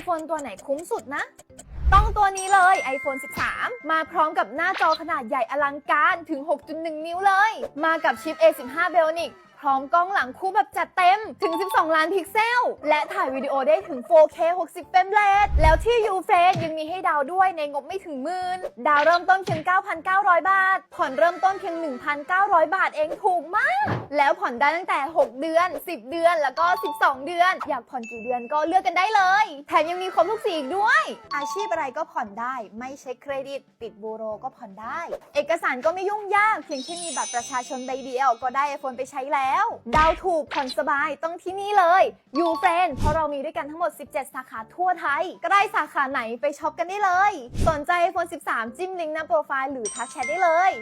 iPhone ตัวไหนคุ้มสุดนะ ต้องตัวนี้เลย iPhone 13 มาพร้อมกับหน้าจอขนาดใหญ่อลังการถึง 6.1 นิ้วเลย มากับชิป A15 Bionic พร้อมกล้องหลังคู่แบบจัดเต็มถึง 12 ล้านพิกเซล และถ่ายวิดีโอได้ถึง 4K 60เฟรมเรทแล้วที่ u f a c e ยังมีให้ดาวด้วยในงบไม่ถึงหมื่นดาวเริ่มต้นเพียง 9,900 บาท ผ่อนเริ่มต้นเพียง 1,900 บาทเองถูกมาก แล้วผ่อนได้ตั้งแต่ 6 เดือน 10 เดือนแล้วก็ 12 เดือน อยากผ่อนกี่เดือนก็เลือกกันได้เลย แถมยังมีครบทุกสีอีกด้วย อาชีพอะไรก็ผ่อนได้ ไม่เช็คเครดิตปิดบูโรก็ผ่อนได้ เอกสารก็ไม่ยุ่งยากเพียงแค่มีบัตรประชาชนใบเดียว ก็ได้ iPhone ไปใช้แล้วแล้ว ดาวถูกผ่อนสบายต้องที่นี่เลยยูเฟรนเพราะเรามีด้วยกันทั้งหมด 17 สาขาทั่วไทย ใกล้สาขาไหนไปช็อปกันได้เลย สนใจ iPhone 13 จิ้มลิงก์หน้าโปรไฟล์หรือทักแชทได้เลย